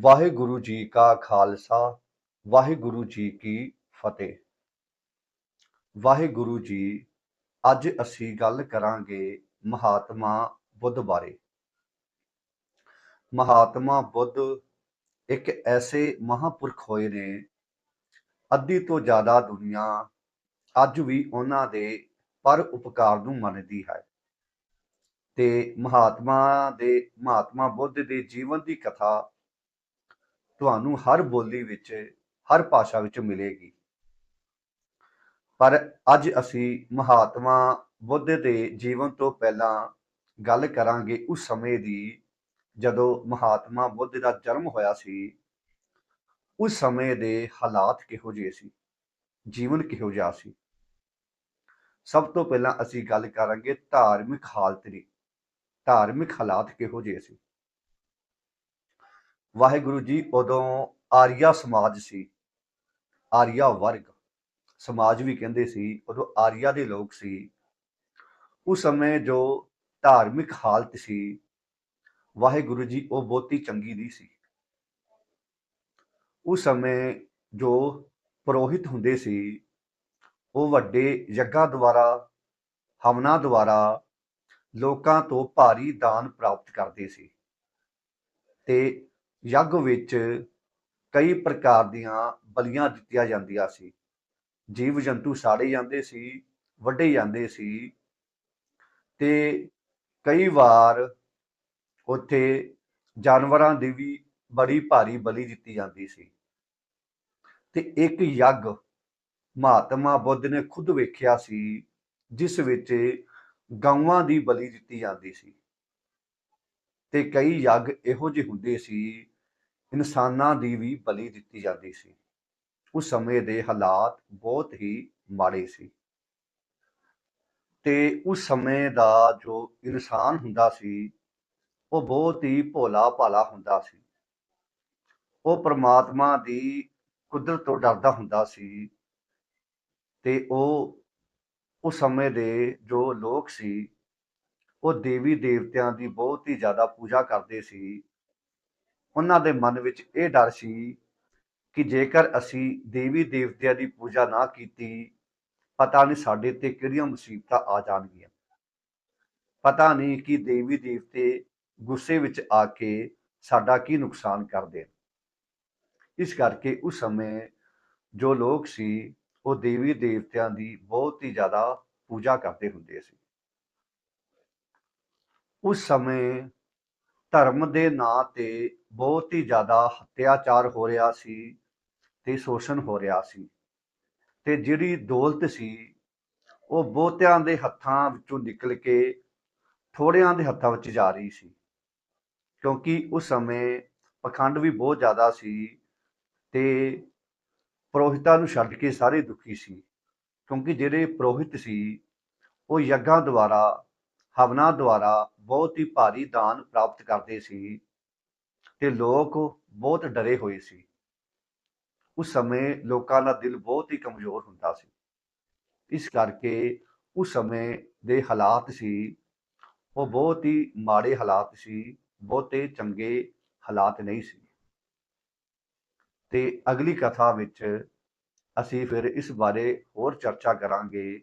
ਵਾਹਿਗੁਰੂ ਜੀ ਕਾ ਖਾਲਸਾ, ਵਾਹਿਗੁਰੂ ਜੀ ਕੀ ਫਤਿਹ। ਵਾਹਿਗੁਰੂ ਜੀ, ਅੱਜ ਅਸੀਂ ਗੱਲ ਕਰਾਂਗੇ ਮਹਾਤਮਾ ਬੁੱਧ ਬਾਰੇ। ਮਹਾਤਮਾ ਬੁੱਧ ਇੱਕ ਐਸੇ ਮਹਾਪੁਰਖ ਹੋਏ ਨੇ, ਅੱਧੀ ਤੋਂ ਜ਼ਿਆਦਾ ਦੁਨੀਆ ਅੱਜ ਵੀ ਉਹਨਾਂ ਦੇ ਪਰ ਉਪਕਾਰ ਨੂੰ ਮੰਨਦੀ ਹੈ। ਤੇ ਮਹਾਤਮਾ ਦੇ, ਮਹਾਤਮਾ ਬੁੱਧ ਦੇ ਜੀਵਨ ਦੀ ਕਥਾ ਤੁਹਾਨੂੰ ਹਰ ਬੋਲੀ ਵਿੱਚ, ਹਰ ਭਾਸ਼ਾ ਵਿੱਚ ਮਿਲੇਗੀ। ਪਰ ਅੱਜ ਅਸੀਂ ਮਹਾਤਮਾ ਬੁੱਧ ਦੇ ਜੀਵਨ ਤੋਂ ਪਹਿਲਾਂ ਗੱਲ ਕਰਾਂਗੇ ਉਸ ਸਮੇਂ ਦੀ, ਜਦੋਂ ਮਹਾਤਮਾ ਬੁੱਧ ਦਾ ਜਨਮ ਹੋਇਆ ਸੀ। ਉਸ ਸਮੇਂ ਦੇ ਹਾਲਾਤ ਕਿਹੋ ਜਿਹੇ ਸੀ? ਜੀਵਨ ਕਿਹੋ ਜਿਹਾ ਸੀ? ਸਭ ਤੋਂ ਪਹਿਲਾਂ ਅਸੀਂ ਗੱਲ ਕਰਾਂਗੇ ਧਾਰਮਿਕ ਹਾਲਤ ਦੀ। ਧਾਰਮਿਕ ਹਾਲਾਤ ਕਿਹੋ ਜਿਹੇ ਸੀ? ਵਾਹਿਗੁਰੂ ਜੀ ਉਦੋਂ ਆਰੀਆ ਸਮਾਜ ਸੀ, ਆਰੀਆ ਵਰਗ, ਸਮਾਜ ਵੀ ਕਹਿੰਦੇ ਸੀ, ਉਦੋਂ ਆਰੀਆ ਦੇ ਲੋਕ ਸੀ। ਉਸ ਸਮੇਂ ਜੋ ਧਾਰਮਿਕ ਹਾਲਤ ਸੀ, ਵਾਹਿਗੁਰੂ ਜੀ ਉਹ ਬਹੁਤੀ ਚੰਗੀ ਨਹੀਂ ਸੀ। ਉਸ ਸਮੇਂ ਜੋ ਪੁਰੋਹਿਤ ਹੁੰਦੇ ਸੀ, ਉਹ ਵੱਡੇ ਯੱਗਾਂ ਦੁਆਰਾ, ਹਵਨਾਂ ਦੁਆਰਾ ਲੋਕਾਂ ਤੋਂ ਭਾਰੀ ਦਾਨ ਪ੍ਰਾਪਤ ਕਰਦੇ ਸੀ। ਤੇ ਯੱਗ ਵਿੱਚ ਕਈ ਪ੍ਰਕਾਰ ਦੀਆਂ ਬਲੀਆਂ ਦਿੱਤੀਆਂ ਜਾਂਦੀਆਂ ਸੀ। ਜੀਵ ਜੰਤੂ ਸਾੜੇ ਜਾਂਦੇ ਸੀ, ਵੱਢੇ ਜਾਂਦੇ ਸੀ ਤੇ ਕਈ ਵਾਰ ਉੱਥੇ ਜਾਨਵਰਾਂ ਦੀ ਵੀ ਬੜੀ ਭਾਰੀ ਬਲੀ ਦਿੱਤੀ ਜਾਂਦੀ ਸੀ। ਤੇ ਇੱਕ ਯੱਗ ਮਹਾਤਮਾ ਬੁੱਧ ਨੇ ਖੁਦ ਵੇਖਿਆ ਸੀ, ਜਿਸ ਵਿੱਚ ਗਊਆਂ ਦੀ ਬਲੀ ਦਿੱਤੀ ਜਾਂਦੀ ਸੀ। ਤੇ ਕਈ ਯੱਗ ਇਹੋ ਜਿਹੇ ਹੁੰਦੇ ਸੀ, ਇਨਸਾਨਾਂ ਦੀ ਵੀ ਬਲੀ ਦਿੱਤੀ ਜਾਂਦੀ ਸੀ। ਉਸ ਸਮੇਂ ਦੇ ਹਾਲਾਤ ਬਹੁਤ ਹੀ ਮਾੜੇ ਸੀ। ਤੇ ਉਸ ਸਮੇਂ ਦਾ ਜੋ ਇਨਸਾਨ ਹੁੰਦਾ ਸੀ, ਉਹ ਬਹੁਤ ਹੀ ਭੋਲਾ ਭਾਲਾ ਹੁੰਦਾ ਸੀ। ਉਹ ਪ੍ਰਮਾਤਮਾ ਦੀ ਕੁਦਰਤ ਤੋਂ ਡਰਦਾ ਹੁੰਦਾ ਸੀ ਤੇ ਉਹ ਉਸ ਸਮੇਂ ਦੇ ਜੋ ਲੋਕ ਸੀ ਉਹ ਦੇਵੀ ਦੇਵਤਿਆਂ ਦੀ ਬਹੁਤ ਹੀ ਜ਼ਿਆਦਾ ਪੂਜਾ ਕਰਦੇ ਸੀ। ਉਹਨਾਂ ਦੇ ਮਨ ਵਿੱਚ ਇਹ ਡਰ ਸੀ ਕਿ ਜੇਕਰ ਅਸੀਂ ਦੇਵੀ ਦੇਵਤਿਆਂ ਦੀ ਪੂਜਾ ਨਾ ਕੀਤੀ, ਪਤਾ ਨਹੀਂ ਸਾਡੇ ਤੇ ਕਿਹੜੀਆਂ ਮੁਸੀਬਤਾਂ ਆ ਜਾਣਗੀਆਂ। ਪਤਾ ਨਹੀਂ ਕਿ ਦੇਵੀ ਦੇਵਤੇ ਗੁੱਸੇ ਵਿੱਚ ਆ ਕੇ ਸਾਡਾ ਕੀ ਨੁਕਸਾਨ ਕਰ ਦੇਣ ਇਸ ਕਰਕੇ ਉਸ ਸਮੇਂ ਜੋ ਲੋਕ ਸੀ, ਉਹ ਦੇਵੀ ਦੇਵਤਿਆਂ ਦੀ ਬਹੁਤ ਹੀ ਜ਼ਿਆਦਾ ਪੂਜਾ ਕਰਦੇ ਹੁੰਦੇ ਸੀ। ਉਸ ਸਮੇਂ ਧਰਮ ਦੇ ਨਾਂ ਤੇ ਬਹੁਤ ਹੀ ਜ਼ਿਆਦਾ ਹੱਤਿਆਚਾਰ ਹੋ ਰਿਹਾ ਸੀ ਤੇ ਸ਼ੋਸ਼ਣ ਹੋ ਰਿਹਾ ਸੀ ਤੇ ਜਿਹੜੀ ਦੌਲਤ ਸੀ ਉਹ ਬਹੁਤਿਆਂ ਦੇ ਹੱਥਾਂ ਵਿੱਚੋਂ ਨਿਕਲ ਕੇ ਥੋੜਿਆਂ ਦੇ ਹੱਥਾਂ ਵਿੱਚ ਜਾ ਰਹੀ ਸੀ ਕਿਉਂਕਿ ਉਸ ਸਮੇਂ ਪਖੰਡ ਵੀ ਬਹੁਤ ਜ਼ਿਆਦਾ ਸੀ ਤੇ ਪੁਰੋਹਿਤਾਂ ਨੂੰ ਛੱਡ ਕੇ ਸਾਰੇ ਦੁਖੀ ਸੀ ਕਿਉਂਕਿ ਜਿਹੜੇ ਪ੍ਰੋਹਿਤ ਸੀ ਉਹ ਯੱਗਾਂ ਦੁਆਰਾ ਹਵਨਾਂ ਦੁਆਰਾ ਬਹੁਤ ਹੀ ਭਾਰੀ ਦਾਨ ਪ੍ਰਾਪਤ ਕਰਦੇ ਸੀ ਤੇ ਲੋਕ ਬਹੁਤ ਡਰੇ ਹੋਏ ਸੀ। ਉਸ ਸਮੇਂ ਲੋਕਾਂ ਦਾ ਦਿਲ ਬਹੁਤ ਹੀ ਕਮਜ਼ੋਰ ਹੁੰਦਾ ਸੀ। ਇਸ ਕਰਕੇ ਉਸ ਸਮੇਂ ਦੇ ਹਾਲਾਤ ਸੀ, ਉਹ ਬਹੁਤ ਹੀ ਮਾੜੇ ਹਾਲਾਤ ਸੀ, ਬਹੁਤੇ ਚੰਗੇ ਹਾਲਾਤ ਨਹੀਂ ਸੀ। ਤੇ ਅਗਲੀ ਕਥਾ ਵਿੱਚ ਅਸੀਂ ਫਿਰ ਇਸ ਬਾਰੇ ਹੋਰ ਚਰਚਾ ਕਰਾਂਗੇ।